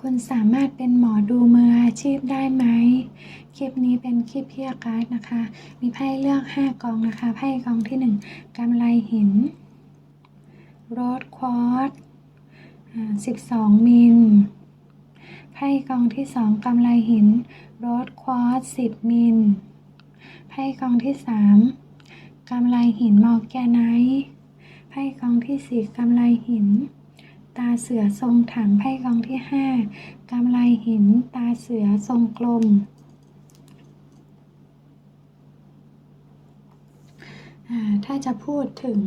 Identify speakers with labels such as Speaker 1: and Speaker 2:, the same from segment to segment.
Speaker 1: คุณสามารถเป็นหมอดูมืออาชีพได้ไหม คลิปนี้เป็นคลิปเพียการ์ดนะคะ มีไพ่เลือก 5 กองนะคะ ไพ่กองที่ 1กำไรหิน โรดควอต12มิล ไพ่กองที่ 2กำไรหิน โรดควอต10มิล ไพ่กองที่ 3กำไรหินมอร์แกไนท์ ไพ่กองที่ 4กำไรหิน ตาเสือทรงถังไพ่กองที่5กำไรหิน ตาเสือทรงกลมถ้าจะพูดถึง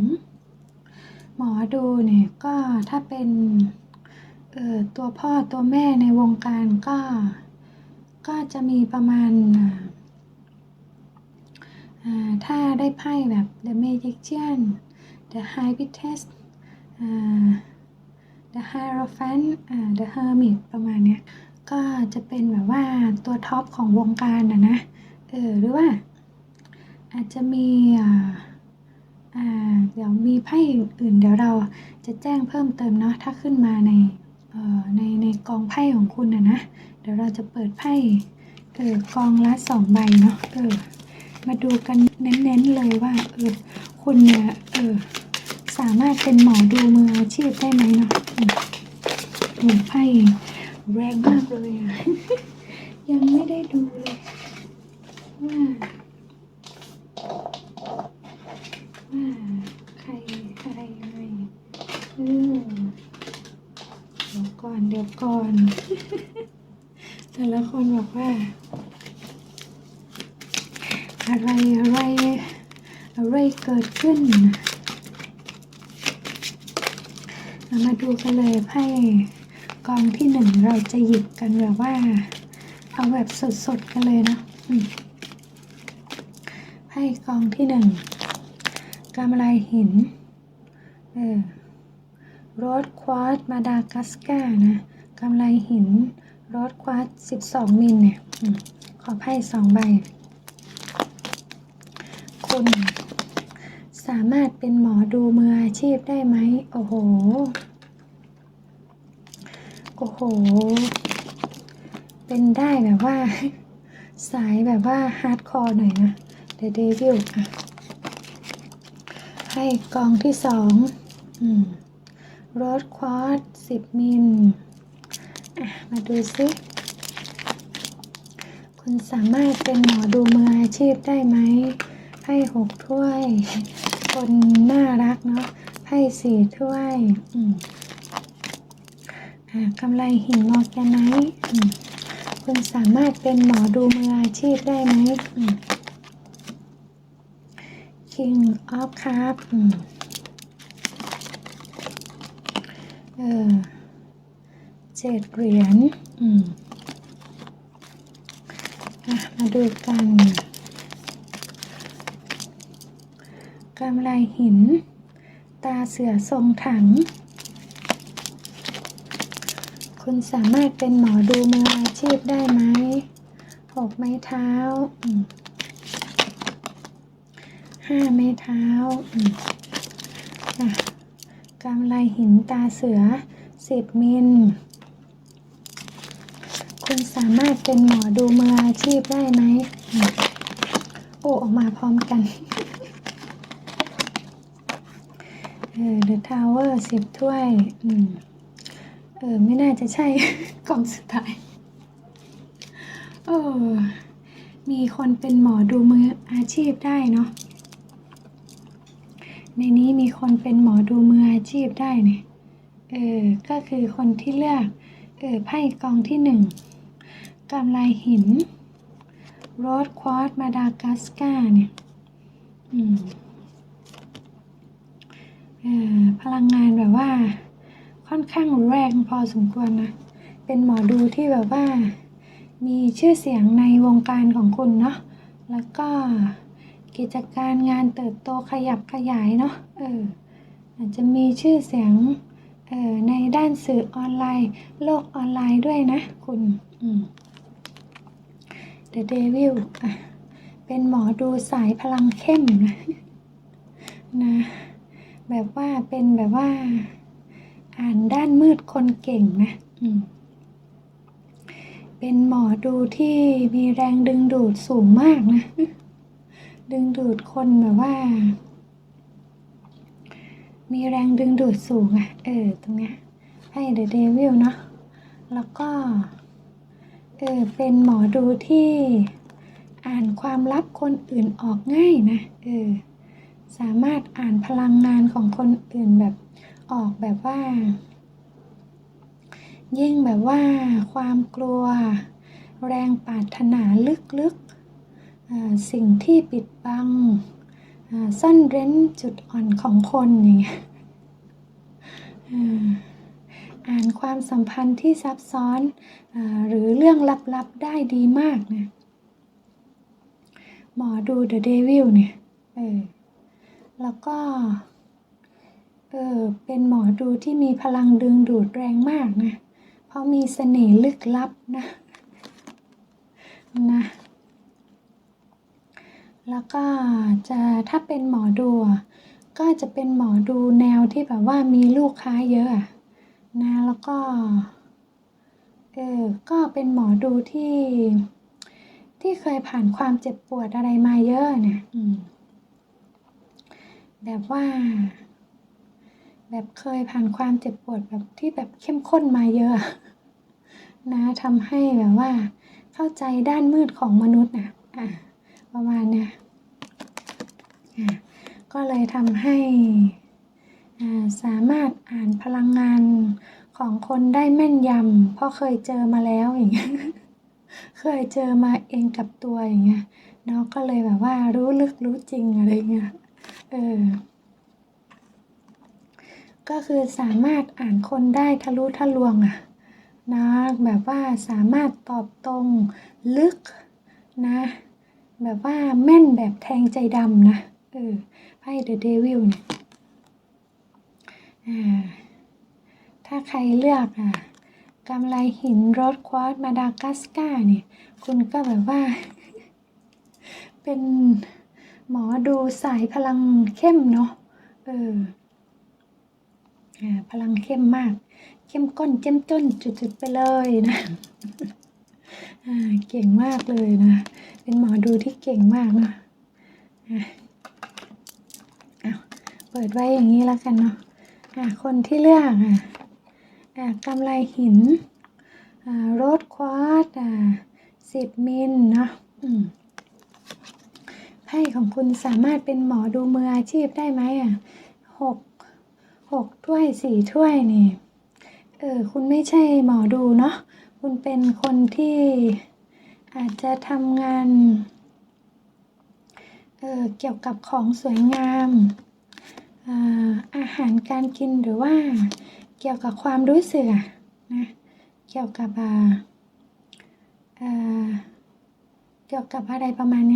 Speaker 1: หมอดูเนี่ย ก็ถ้าเป็นตัวพ่อตัวแม่ในวงการก็ ก็จะมีประมาณ ถ้าได้ไพ่แบบ The Magician The Hypnotist อ่า The Hierophant อ่า The Hermit ประมาณเนี้ยก็จะเป็นแบบว่าตัวท็อปของวงการนะนะเออหรือว่า อาจจะมีอ่าอ่าเดี๋ยวมีไพ่อื่นๆ เดี๋ยวเราจะแจ้งเพิ่มเติมเนาะถ้าขึ้นมาในเอ่อในในกองไพ่ของคุณนะนะเดี๋ยวเราจะเปิดไพ่เออกองละสองใบเนาะเออมาดูกันเน้นๆเลยว่าเออคุณเนี่ยเออสามารถเป็นหมอดูมืออาชีพได้ไหมเนาะ อืมโอ้ไพ่แรงมากเลยอะ ยังไม่ได้ดูเลยว่าว่าใครอะไรยังไงเออเดี๋ยวก่อนเดี๋ยวก่อน แต่ละคนบอกว่า อะไรอะไรอะไรเกิดขึ้น เรามาดูกันเลยไพ่กองที่หนึ่งเราจะหยิบกันแบบว่า เอาแบบสดๆกันเลยนะอืมไพ่กองที่หนึ่งกำไรหินเออโรดควอตมาดากัสกานะกำไรหินโรดควอต12 มิลเนี่ยอขอไพ่สองใบ คุณ สามารถเป็นหมอดูมืออาชีพได้ไหม โอ้โห โอ้โห เป็นได้แบบว่า สายแบบว่าฮาร์ดคอร์หน่อยนะ The Devil อะให้กองที่สองอืมรถควอตสิบมิลมาดูซิ คุณสามารถเป็นหมอดูมืออาชีพได้ไหมไพ่หกถ้วย คนน่ารักเนาะไพ่สี่ถ้วยอืมอ่ากำไรหินมอแกไนท์อืมคุณสามารถเป็นหมอดูมืออาชีพได้ไหมอืม King of Cup อืมเออเจ็ดเหรียญอืมอะมาดูกัน กำไรหิน ตาเสือทรงถัง คุณสามารถเป็นหมอดูมืออาชีพได้ไหมหกไม้เท้าห้าไม้เท้ากำไรหินตาเสือสิบมิล คุณสามารถเป็นหมอดูมืออาชีพได้ไหมอืมโอ้ ออกมาพร้อมกัน เออ The Tower สิบถ้วย อืม เออ ไม่น่าจะใช่ กล่องสุดท้ายเออมีคนเป็นหมอดูมืออาชีพได้เนาะ ในนี้มีคนเป็นหมอดูมืออาชีพได้เนี่ย เออ ก็คือคนที่เลือก เออ ไพ่กองที่หนึ่งกำไรหิน โรดควอตมาดากัสการ์เนี่ย อืม พลังงานแบบว่าค่อนข้างแรงพอสมควรนะ เป็นหมอดูที่แบบว่า มีชื่อเสียงในวงการของคุณเนาะ แล้วก็กิจการงานเติบโตขยับขยายเนาะ เออ อาจจะมีชื่อเสียงเออในด้านสื่อออนไลน์ โลกออนไลน์ด้วยนะคุณอืม The Devil อะ เป็นหมอดูสายพลังเข้มนะนะ แบบว่าเป็นแบบว่า อ่านด้านมืดคนเก่งนะอืมเป็นหมอดูที่มีแรงดึงดูดสูงมากนะ ดึงดูดคนแบบว่า มีแรงดึงดูดสูงอะ่ะ เออ ตรงเนี้ยให้เดอะเดวิลเนาะแล้วก็ เออ เป็นหมอดูที่อ่านความลับคนอื่นออกง่ายนะ เออ สามารถอ่านพลังงานของคนอื่นแบบออกแบบว่า ยิ่งแบบว่าความกลัว แรงปรารถนาลึกๆสิ่งที่ปิดบังซ่อนเร้นจุดอ่อนของคนอย่างเงี้ยอ่านความสัมพันธ์ที่ซับซ้อนอหรือเรื่องลับๆได้ดีมากนะหมอดู The Devil เนี่ยเออ แล้วก็เออเป็นหมอดูที่มีพลังดึงดูดแรงมากนะ เพราะมีเสน่ห์ลึกลับนะนะ แล้วก็จะถ้าเป็นหมอดูก็จะเป็นหมอดูแนวที่แบบว่ามีลูกค้าเยอะอะนะแล้วก็เออก็เป็นหมอดูที่ ที่เคยผ่านความเจ็บปวดอะไรมาเยอะเนี่ยอืม แบบว่า แบบเคยผ่านความเจ็บปวดแบบที่แบบเข้มข้นมาเยอะ นะทำให้แบบว่า เข้าใจด้านมืดของมนุษย์นะอะประมาณเนี้ยก็เลยทำให้สามารถอ่านพลังงานของคนได้แม่นยำเพราะเคยเจอมาแล้วอย่างเงี้ยเคยเจอมาเองกับตัวอย่างเงี้ยเนาะก็เลยแบบว่ารู้ลึกรู้จริงอะไรเงี้ย เออ ก็คือสามารถอ่านคนได้ทะลุทะลวงอะนะแบบว่าสามารถตอบตรงลึกนะ แบบว่าแม่นแบบแทงใจดำนะเออไพ่เดอะเดวิลเนี่ยอ่าถ้าใครเลือกอะกำไรหินรถควอตมาดากัสการ์เนี่ย คุณก็แบบว่า เป็น หมอดูสายพลังเข้มเนาะเอออ่าพลังเข้มมาก เข้มข้นเจ้มจ้นจุดๆไปเลยนะอ่าเก่งมากเลยนะ เป็นหมอดูที่เก่งมากนะอะเอาเปิดไว้อย่างนี้แล้วกันเนาะอ่าคนที่เลือกอะอ่ากำไรหินอ่าโรดควอตอ่าสิบมิลเนาะ ไพ่ของคุณสามารถเป็นหมอดูมืออาชีพได้ไหมอะหกหกถ้วยสี่ถ้วยนี่เออคุณไม่ใช่หมอดูเนาะคุณเป็นคนที่อาจจะทำงานเออเกี่ยวกับของสวยงามอ่าอาหารการกินหรือว่าเกี่ยวกับความรู้สึกนะเกี่ยวกับอ่าอ่าเกี่ยวกับอะไรประมาณเ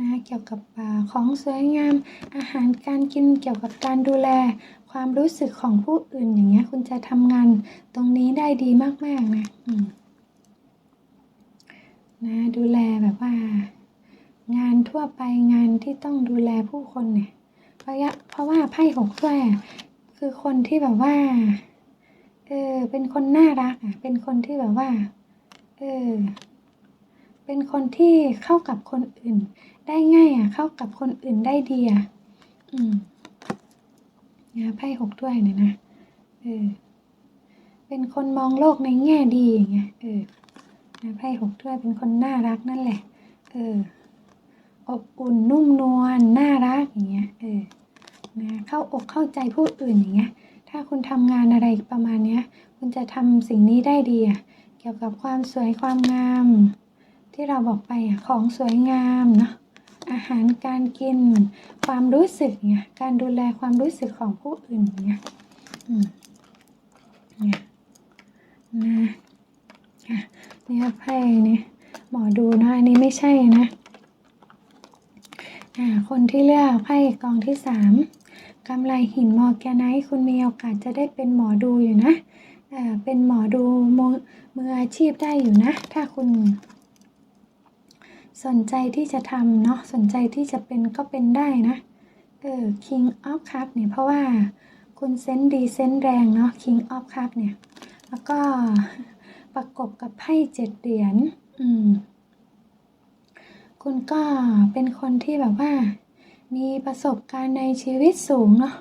Speaker 1: นะเกี่ยวกับอาของสวยงาม อาหารการกินเกี่ยวกับการดูแล ความรู้สึกของผู้อื่นอย่างเงี้ยคุณจะทำงานตรงนี้ได้ดีมากๆนะนะดูแลแบบว่า งานทั่วไปงานที่ต้องดูแลผู้คนเนี่ยเพราะเพราะว่าไพ่หกถ้วยคือคนที่แบบว่าเออเป็นคนน่ารักอะเป็นคนที่แบบว่าเออเป็นคนที่เข้ากับคนอื่น ได้ง่ายอะ เข้ากับคนอื่นได้ดีอะ อืมนะไพ่หกถ้วยเนี่ยนะ เออ เป็นคนมองโลกในแง่ดีอย่างเงี้ย เออนะไพ่หกถ้วยเป็นคนน่ารักนั่นแหละ เออ อบอุ่นนุ่มนวลน่ารักอย่างเงี้ย เออ นะ เข้าอกเข้าใจผู้อื่นอย่างเงี้ย ถ้าคุณทำงานอะไรประมาณเนี้ย คุณจะทำสิ่งนี้ได้ดีอะ เกี่ยวกับความสวยความงามที่เราบอกไปอะของสวยงามเนาะ อาหารการกินความรู้สึกเนี่ยการดูแลความรู้สึกของผู้อื่นเนี่ยเนี่ยนะอะเนี่ยไพ่เนี่ยหมอดูนะอันนี้ไม่ใช่นะคนที่เลือกไพ่กองที่สามกำไรหินมอร์แกไนท์คุณมีโอกาสจะได้เป็นหมอดูอยู่นะเป็นหมอดูมือมืออาชีพได้อยู่นะ ถ้าคุณ สนใจที่จะทำเนาะสนใจที่จะเป็นก็เป็นได้นะ เออ King of Cup เนี่ยเพราะว่าคุณเซนดีเซนแรงเนาะ King of Cup เนี่ย แล้วก็ประกบกับไพ่เจ็ดเหรียญอืม คุณก็เป็นคนที่แบบว่า มีประสบการณ์ในชีวิตสูงเนาะ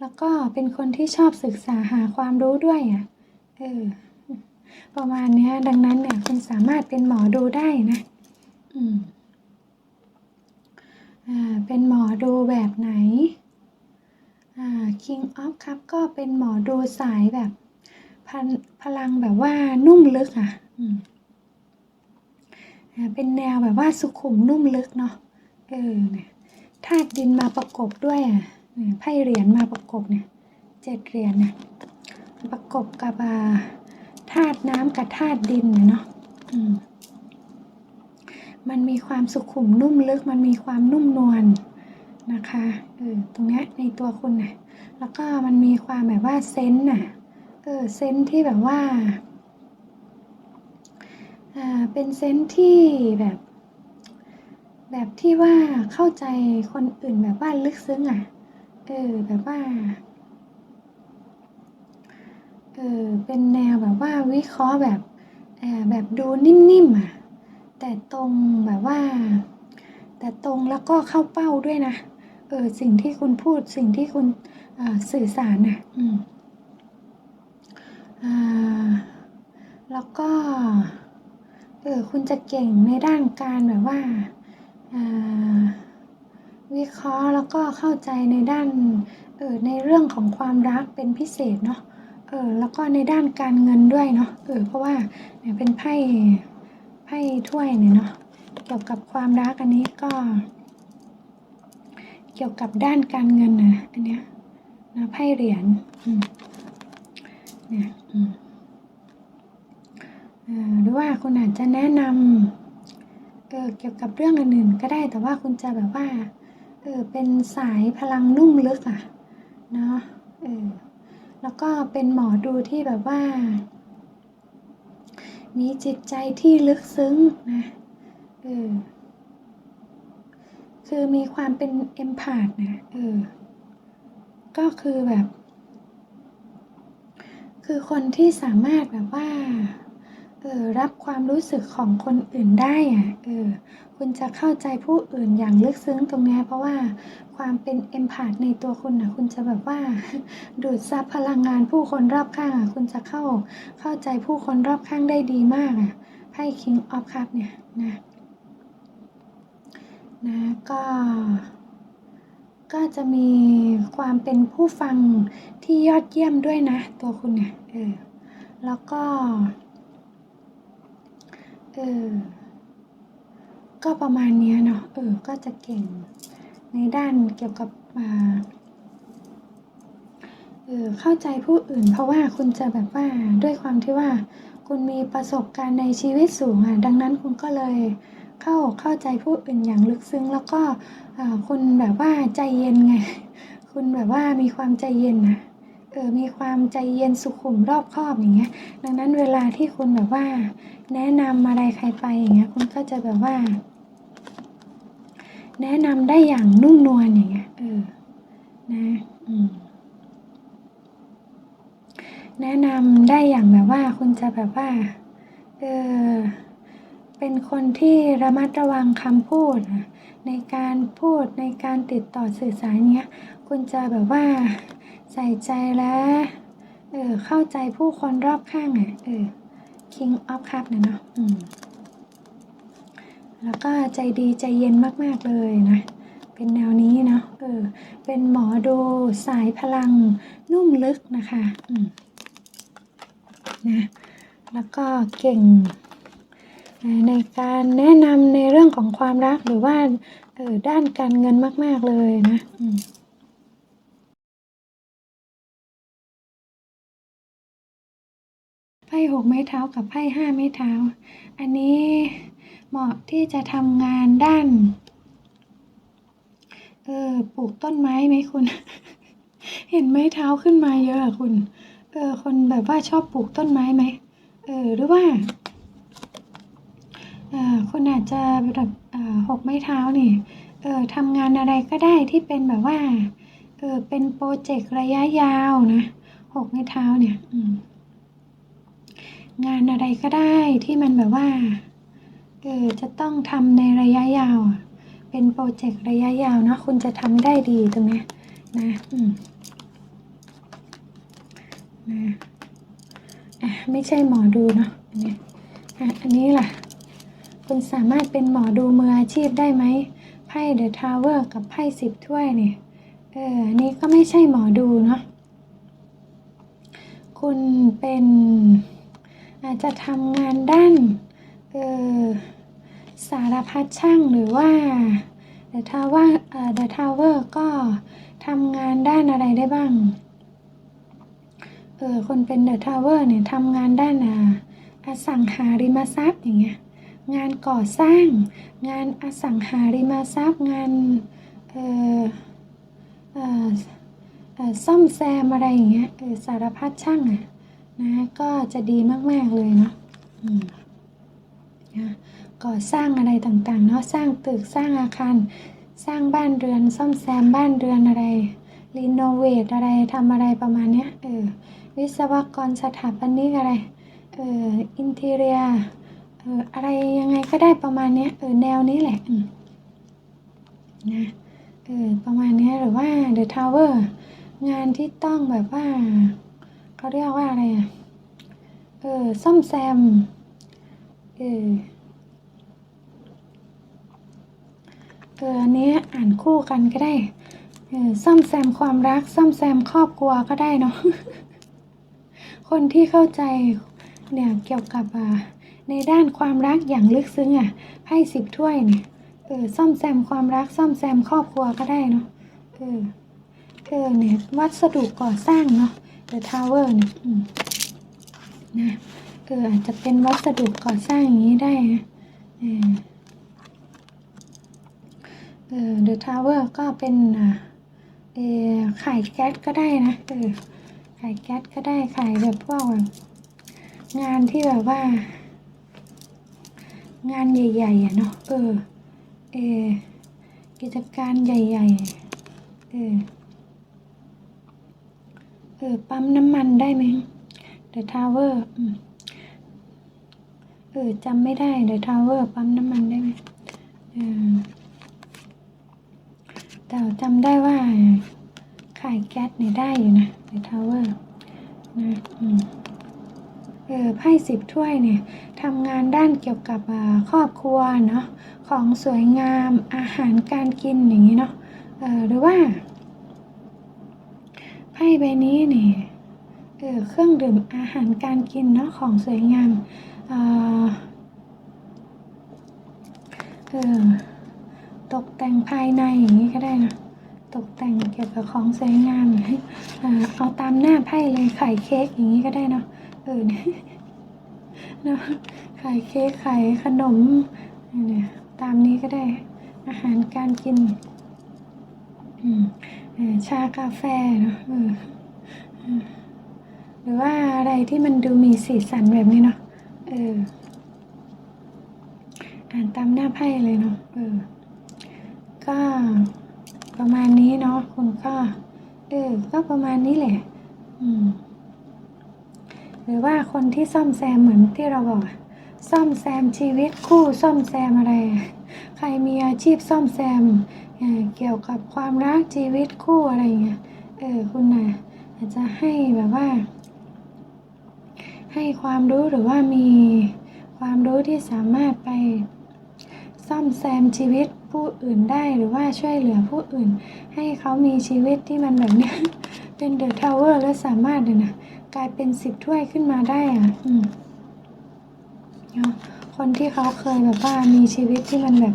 Speaker 1: แล้วก็เป็นคนที่ชอบศึกษาหาความรู้ด้วยอะ เออ ประมาณนี้ดังนั้นเนี่ยคุณสามารถเป็นหมอดูได้นะ เป็นหมอดูแบบไหนอ่า King of Cup ก็เป็นหมอดูสายแบบพลพลังแบบว่านุ่มลึกอะอ่าเป็นแนวแบบว่าสุขุมนุ่มลึกเนาะ เออเนี่ยธาตุดินมาประกบด้วยอะเนี่ยไพ่เหรียญมาประกบเนี่ยเจ็ดเหรียญเนี่ยประกบกับธาตุน้ำกับธาตุดินเนี่ยเนาะอืม มันมีความสุขุมนุ่มลึก มันมีความนุ่มนวลนะคะเออตรงเนี้ยในตัวคุณน่ะแล้วก็มันมีความแบบว่าเซนส์น่ะเออเซนส์ที่แบบว่าอ่าเป็นเซนส์ที่แบบ แบบที่ว่าเข้าใจคนอื่นแบบว่าลึกซึ้งอะเออแบบว่าเออเป็นแนวแบบว่าวิเคราะห์แบบแบบดูนิ่มๆอะ แต่ตรงแบบว่า แต่ตรงแล้วก็เข้าเป้าด้วยนะเออสิ่งที่คุณพูดสิ่งที่คุณสื่อสารน่ะอืมอ่าแล้วก็เออคุณจะเก่งในด้านการแบบว่าอ่าวิเคราะห์แล้วก็เข้าใจในด้านเออในเรื่องของความรักเป็นพิเศษเนาะเออแล้วก็ในด้านการเงินด้วยเนาะเออเพราะว่าเนี่ยเป็นไพ่ ไพ่ถ้วยเนี่ยเนาะเกี่ยวกับความรักอันนี้ก็ เกี่ยวกับด้านการเงินนะอันเนี้ยนะไพ่เหรียญเนี่ยหรือว่าคุณอาจจะแนะนำเเกี่ยวกับเรื่องอื่นๆก็ได้แต่ว่าคุณจะแบบว่าเออเป็นสายพลังนุ่มลึกอะเนาะเออแล้วก็เป็นหมอดูที่แบบว่า มีจิตใจที่ลึกซึ้งนะเออคือมีความเป็นเอมพาธนะเออ ก็คือแบบ คือคนที่สามารถแบบว่า เออรับความรู้สึกของคนอื่นได้อะเออคุณจะเข้าใจผู้อื่นอย่างลึกซึ้งตรงนี้เพราะว่าความเป็นเอมพาธในตัวคุณนะคุณจะแบบว่าดูดซับพลังงานผู้คนรอบข้างอะคุณจะเข้าเข้าใจผู้คนรอบข้างได้ดีมากอะไพ่ King of Cup เนี่ยนะนะก็ก็จะมีความเป็นผู้ฟังที่ยอดเยี่ยมด้วยนะ ตัวคุณเนี่ยเออแล้วก็ ออ ก็ประมาณนี้เนาะ เออ ก็จะเก่งในด้านเกี่ยวกับอ่าเออ เข้าใจผู้อื่น เพราะว่าคุณจะแบบว่าด้วยความที่ว่า คุณมีประสบการณ์ในชีวิตสูงอะ ดังนั้นคุณก็เลยเข้าเข้าใจผู้อื่นอย่างลึกซึ้ง แล้วก็คุณแบบว่าใจเย็นไง คุณแบบว่ามีความใจเย็นนะ เออมีความใจเย็นสุขุมรอบคอบอย่างเงี้ย ดังนั้นเวลาที่คุณแบบว่า แนะนำอะไรใครไปอย่างเงี้ย คุณก็จะแบบว่า แนะนำได้อย่างนุ่มนวลอย่างเงี้ยเออนะอืมแนะนำได้อย่างแบบว่า คุณจะแบบว่าเออเป็นคนที่ระมัดระวังคำพูดอะในการพูดในการติดต่อสื่อสารเงี้ย คุณจะแบบว่า ใส่ใจและเออเข้าใจผู้คนรอบข้างอะเออ King of Cup เนี่ยเนาะอืมแล้วก็ใจดีใจเย็นมาก ๆ เลยนะ เป็นแนวนี้เนาะเออ เป็นหมอดูสายพลังนุ่มลึกนะคะอืมนะแล้วก็เก่งในการแนะนำในเรื่องของความรักหรือว่าออด้านการเงินมาก ๆ เลยนะอืม หกไม้เท้ากับไพ่ห้าไม้เท้า อันนี้เหมาะที่จะทำงานด้าน เออปลูกต้นไม้ไหมคุณ เห็นไม้เท้าขึ้นมาเยอะอะคุณ เออ คนแบบว่าชอบปลูกต้นไม้ไหม เออ หรือว่าเอ่อคุณอาจจะแบบเอ่อหกไม้เท้านี่เออทำงานอะไรก็ได้ที่เป็นแบบว่า เออเป็นโปรเจกต์ระยะยาวนะหกไม้เท้าเนี่ย อืม งานอะไรก็ได้ที่มันแบบว่าเออจะต้องทำในระยะยาว เป็นโปรเจกต์ระยะยาวนะคุณจะทำได้ดีตรงนี้นะอืมนะอะไม่ใช่หมอดูเนาะอันนี้อะอันนี้ล่ะ คุณสามารถเป็นหมอดูมืออาชีพได้ไหมไพ่เดอะทาวเวอร์กับไพ่สิบถ้วยเนี่ยเอออันนี้ก็ไม่ใช่หมอดูเนาะคุณเป็น อาจจะทำงานด้านเออสารพัดช่างหรือว่าเดอะทาวเวอร์เดอะทาวเวอร์ก็ทำงานด้านอะไรได้บ้างเออคนเป็นเดอะทาวเวอร์เนี่ยทำงานด้านอ่าอสังหาริมทรัพย์อย่างเงี้ยงานก่อสร้าง งานอสังหาริมทรัพย์งานเออเออเออซ่อมแซมอะไรอย่างเงี้ยเออสารพัดช่างอะ นะก็จะดีมาก ๆ เลยเนาะนะก่อสร้างอะไรต่างๆ เนาะสร้างตึกสร้างอาคาร สร้างบ้านเรือน ซ่อมแซมบ้านเรือนอะไรรีโนเวทอะไรทำอะไรประมาณเนี้ยเออวิศวกรสถาปนิกอะไรเอออินทีเรียเอออะไรยังไงก็ได้ประมาณเนี้ยเออแนวนี้แหละนะเออประมาณนี้หรือว่า The Tower งานที่ต้องแบบว่า เขาเรียกว่าอะไรอะเออซ่อมแซมเออเอออันนี้อ่านคู่กันก็ได้เออซ่อมแซมความรัก ซ่อมแซมครอบครัวก็ได้เนาะคนที่เข้าใจเนี่ยเกี่ยวกับอ่าในด้านความรักอย่างลึกซึ้งอะไพ่สิบถ้วยเนี่ยเออซ่อมแซมความรัก ซ่อมแซมครอบครัวก็ได้เนาะเออเออเนี่ยวัสดุก่อสร้างเนาะ The Tower เนี่ยอืมนะเอออาจจะเป็นวัสดุก่อสร้างอย่างนี้ได้นะเออเออ The Tower ก็เป็นอ่าเออขายแก๊สก็ได้นะเออขายแก๊สก็ได้ขายแบบพวกแบบงานที่แบบว่า งานใหญ่ๆอะเนาะเออเออกิจการใหญ่ ๆ เออ เออ ปั๊มน้ำมันได้ไหม The Tower อืมเออจำไม่ได้ The Tower ปั๊มน้ำมันได้ไหมเออแต่จำได้ว่าขายแก๊สเนี่ยได้อยู่นะ The Tower นะอืมเออไพ่สิบถ้วยเนี่ยทำงานด้านเกี่ยวกับครอบครัวเนาะของสวยงามอาหารการกินอย่างนี้เนาะเออหรือว่า ใบนี้เนี่ยเออเครื่องดื่มอาหารการกินเนาะของสวยงามเออเออตกแต่งภายในอย่างนี้ก็ได้นะตกแต่งเกี่ยวกับของสวยงามให้อ่าเอาตามหน้าไพ่เลยไข่เค้กอย่างนี้ก็ได้เนาะเออเนี่ยเนาะไข่เค้กไข่ขนมเนี่ยตามนี้ก็ได้อาหารการกินอืม ชากาแฟเนาะหรือว่าอะไรที่มันดูมีสีสันแบบนี้เนาะเอออ่านตามหน้าไพ่เลยเนาะเออก็ประมาณนี้เนาะคุณก็เออก็ประมาณนี้แหละอืมหรือว่าคนที่ซ่อมแซมเหมือนที่เราบอกซ่อมแซมชีวิตคู่ซ่อมแซมอะไร ใครมีอาชีพซ่อมแซม เกี่ยวกับความรักชีวิตคู่อะไรเงี้ย เออคุณน่ะอาจจะให้แบบว่า ให้ความรู้หรือว่ามีความรู้ที่สามารถไปซ่อมแซมชีวิตผู้อื่นได้หรือว่าช่วยเหลือผู้อื่น ให้เขามีชีวิตที่มันแบบเนี้ยเป็นเดอะทาวเวอร์แล้วสามารถเนี่ยนะกลายเป็นสิบถ้วยขึ้นมาได้อะอืมเนาะคนที่เขาเคยแบบว่ามีชีวิตที่มันแบบ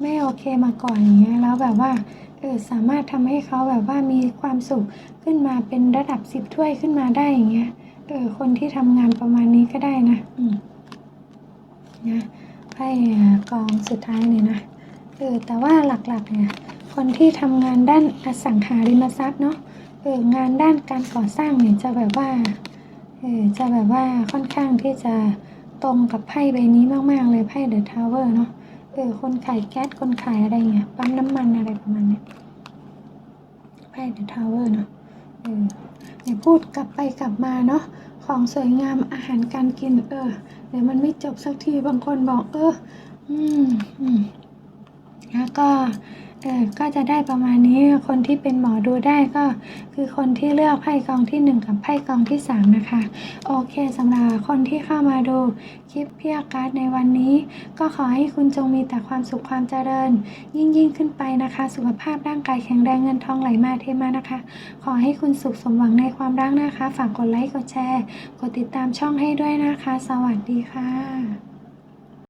Speaker 1: ไม่โอเคมาก่อนอย่างเงี้ยแล้วแบบว่าเออสามารถทำให้เขาแบบว่ามีความสุขขึ้นมาเป็นระดับสิบถ้วยขึ้นมาได้อย่างเงี้ยเออคนที่ทำงานประมาณนี้ก็ได้นะอืมนะไพ่กองสุดท้ายเนี่ยนะเออแต่ว่าหลักๆเนี่ยคนที่ทำงานด้านอสังหาริมทรัพย์เนาะเอองานด้านการก่อสร้างเนี่ยจะแบบว่าเออจะแบบว่าค่อนข้างที่จะตรงกับไพ่ใบนี้มากๆเลยไพ่เดอะทาวเวอร์เนาะ เออคนขายแก๊สคนขายอะไรเงี้ยปั๊มน้ำมันอะไรประมาณเนี้ยไพ่เดอะทาวเวอร์เนาะเออเนี่ยพูดกลับไปกลับมาเนาะของสวยงามอาหารการกิน เออเดี๋ยวมันไม่จบสักทีบางคนบอก เออ อืมอืมแล้วก็ ก็จะได้ประมาณนี้คนที่เป็นหมอดูได้ก็คือคนที่เลือกไพ่กองที่หนึ่งกับไพ่กองที่สามนะคะ โอเคสำหรับคนที่เข้ามาดูคลิปเพียการ์ดในวันนี้ ก็ขอให้คุณจงมีแต่ความสุขความเจริญ ยิ่งยิ่งขึ้นไปนะคะ สุขภาพร่างกายแข็งแรงเงินทองไหลมาเทมานะคะ ขอให้คุณสุขสมหวังในความรักนะคะ ฝากกดไลค์กดแชร์ กดติดตามช่องให้ด้วยนะคะ สวัสดีค่ะ